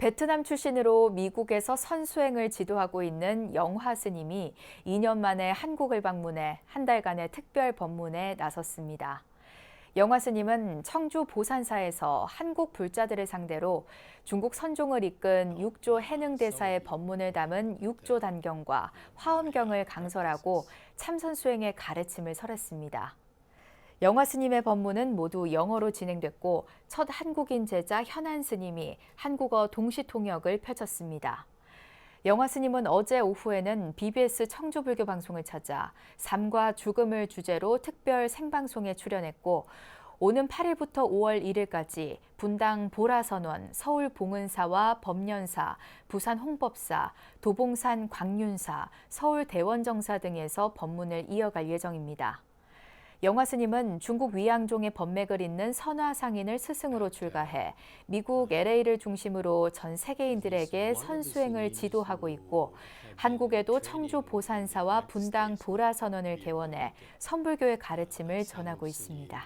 베트남 출신으로 미국에서 선수행을 지도하고 있는 영화 스님이 2년 만에 한국을 방문해 한 달간의 특별 법문에 나섰습니다. 영화 스님은 청주 보산사에서 한국 불자들을 상대로 중국 선종을 이끈 육조 해능대사의 법문을 담은 육조 단경과 화엄경을 강설하고 참선 수행의 가르침을 설했습니다. 영화 스님의 법문은 모두 영어로 진행됐고 첫 한국인 제자 현안 스님이 한국어 동시 통역을 펼쳤습니다. 영화 스님은 어제 오후에는 BBS 청주불교 방송을 찾아 삶과 죽음을 주제로 특별 생방송에 출연했고 오는 8일부터 5월 1일까지 분당 보라선원, 서울 봉은사와 법련사, 부산 홍법사, 도봉산 광륜사, 서울 대원정사 등에서 법문을 이어갈 예정입니다. 영화 스님은 중국 위양종의 법맥을 잇는 선화 상인을 스승으로 출가해 미국 LA를 중심으로 전 세계인들에게 선수행을 지도하고 있고 한국에도 청주 보산사와 분당 보라 선언을 개원해 선불교의 가르침을 전하고 있습니다.